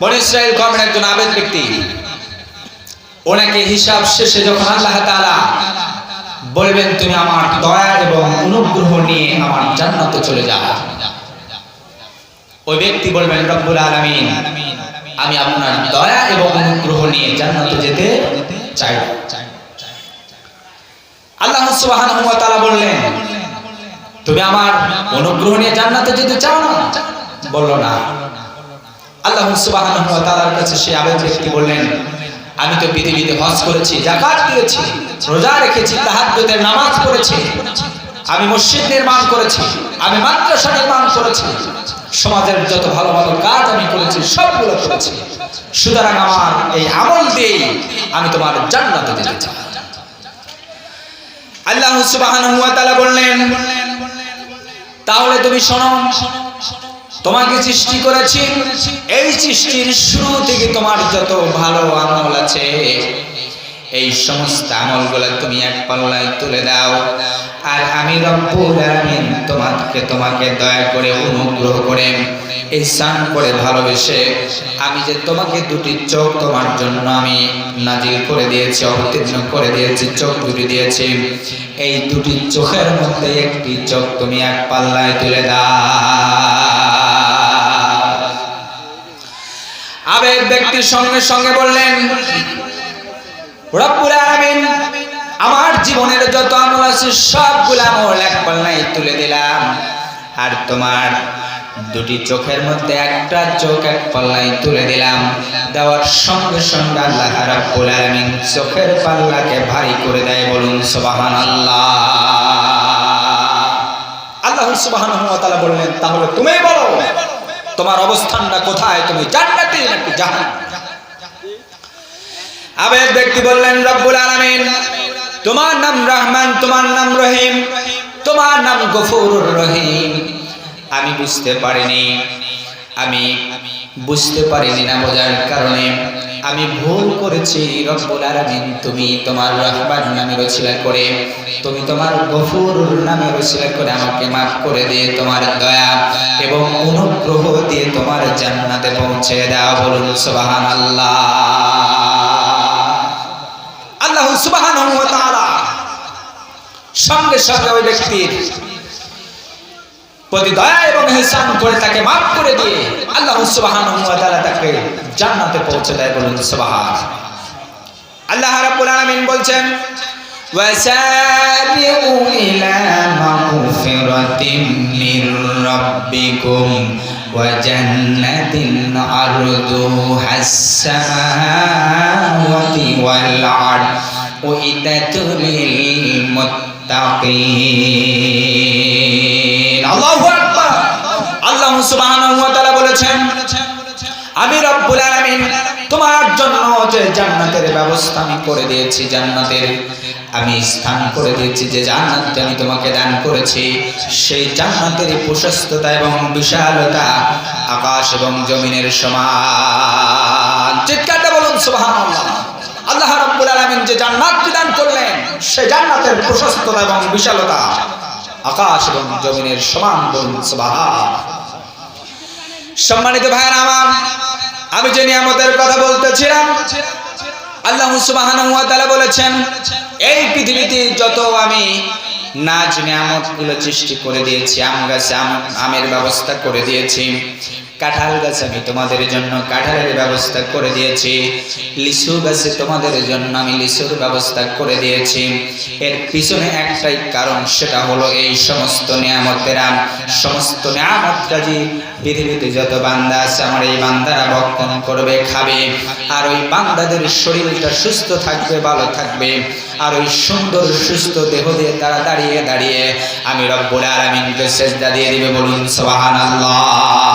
বনি কমের একজন আবেদ ব্যক্তি, ওনাকে হিসাব শেষে যখন আল্লাহ তাআলা বলবেন, তুমি আমার দয়া এবং অনুগ্রহ নিয়ে আমার জান্নাতে চলে যাও। ওই ব্যক্তি বলবেন, রব্বুল আলামিন, আমি আপনার দয়া এবং অনুগ্রহ নিয়ে জান্নাতে যেতে চাই। আল্লাহ সুবহানাহু ওয়া বললেন, তুমি আমার অনুগ্রহ নিয়ে জান্নাতে যেতে চাও না? বলল, না। আল্লাহ তাআলার কাছে সেই আবেদ ব্যক্তি বললেন, আমি তো পৃথিবীতে হজ করেছি, যাকাত দিয়েছি, রোজা রেখেছি, তাহাজ্জুদের নামাজ পড়েছি, আমি মসজিদ নির্মাণ করেছি, আমি মাদ্রাসা নির্মাণ করেছি, সমাজের যত ভালো ভালো কাজ আমি করেছি, সবগুলো করেছি। সুতরাং আমার এই আমল দিয়ে আমি তোমার জান্নাতে যেতে চাই। আল্লাহ সুবহানাহু বললেন, তাহলে তুমি শোনো তোমাকে সৃষ্টি করেছি। এই সৃষ্টির শুরু থেকে তোমার যত ভালো আমল আছে, এই সমস্ত আমলগুলো তুমি এক পাল্লায় তুলে দাও। আর আমি রব্বুল আলামিন তোমাকে তোমাকে দয়া করে অনুগ্রহ করে ইহসান করে ভালোবেসে আমি যে তোমাকে দুটি চোখ তোমার জন্য আমি নাজিল করে দিয়েছি, অবতীর্ণ করে দিয়েছি, চোখ দুটি দিয়েছি, এই দুটি চোখের মধ্যে একটি চোখ তুমি এক পাল্লায় তুলে দাও। আবেগ ব্যক্তির সঙ্গে সঙ্গে বললেন আমার জীবনের যত আমল আছে সবগুলো আমল এক পাল্লায় তুলে দিলাম। আর তোমার দুটি চোখের মধ্যে একটা চোখ এক পাল্লায় তুলে দিলাম। দেওয়ার সঙ্গে সঙ্গে আল্লাহ রাব্বুল আলামিন চোখের পাল্লাকে ভারী করে দেয় বলুন, সুবহানাল্লাহ। আল্লাহ সুবহানাহু ওয়া তাআলা বললেন, তাহলে তুমি বলো। তোমার অবস্থানটা কোথায়? তুমি জান্নাতে নাকি জাহান্নামে? আবেদ ব্যক্তি বললেন, রব্বুল আলামিন, তোমার নাম রহমান, তোমার নাম রহিম, তোমার নাম গফুরুর রহিম। আমি বুঝতে পারিনি, আমি বুঝতে পারিনি না বোঝার কারণে। আমি ভুল করেছি, রব্বুল আলামিন। তুমি তোমার রহমান নামে রচিলা করে, তুমি তোমার গফুরুর নামে রচিলা করে আমাকে মাফ করে দিয়ে তোমার দয়া এবং অনুগ্রহ দিয়ে তোমার জান্নাতে পৌঁছে দাও বলুন সুবহানাল্লাহ। আল্লাহ সুবহানাহু ওয়া তাআলা সঙ্গে সঙ্গে ওই ব্যক্তির প্রতি দয়া এবং ইহসান করে তাকে মাফ করে দিয়ে আল্লাহ সুবহানাহু ওয়া তাআলা তাকে জান্নাতে পৌঁছে দেয় বলুন সুবহান আল্লাহ রাব্বুল আলামিন বলছেন وسارعوا إلى مغفرة من ربكم وجنة عرضها السماوات والأرض أعدت للمتقين বলেছেন, আমি রব্বুল আলামিন তোমার জন্য যে জান্নাতের ব্যবস্থা আমি করে দিয়েছি, জান্নাতের আমি স্থান করে দিয়েছি, যে জান্নাতটি আমি তোমাকে দান করেছি, সেই জান্নাতের প্রশস্ততা এবং বিশালতা আকাশ এবং জমিনের সমান। চিৎকারটা বলুন, সুবহানাল্লাহ। আল্লাহ রাব্বুল আলামিন যে জান্নাতটি দান করলেন সেই জান্নাতের প্রশস্ততা এবং বিশালতা আকাশ এবং জমিনের সমান বলুন সুবহান সম্মানিত ভাই আমার, আমি যে নিয়ামতের কথা বলতেছিলাম, আল্লাহ সুবাহান বলেছেন, এই পৃথিবীতে যত আমি নাচ নাজ নিয়ামতগুলো সৃষ্টি করে দিয়েছি, আম গাছে আম আমের ব্যবস্থা করে দিয়েছি কাঁঠাল গাছে আমি তোমাদের জন্য কাঁঠালের ব্যবস্থা করে দিয়েছি। লিচু গাছে তোমাদের জন্য আমি লিচুর ব্যবস্থা করে দিয়েছি। এর পিছনে একটাই কারণ, সেটা হলো এই সমস্ত নিয়ামতের সমস্ত নিয়ামত কাজী পৃথিবীতে যত বান্দা আছে, আমার এই বান্দারা ভক্ষণ করবে, খাবে। আর ওই বান্দাদের শরীরটা সুস্থ থাকবে, ভালো থাকবে। আর ওই সুন্দর, সুস্থ দেহ দিয়ে তারা দাঁড়িয়ে দাঁড়িয়ে আমি রব্বুল আলামিনকে সেজদা দিয়ে দিবে বলুন, সুবহানাল্লাহ।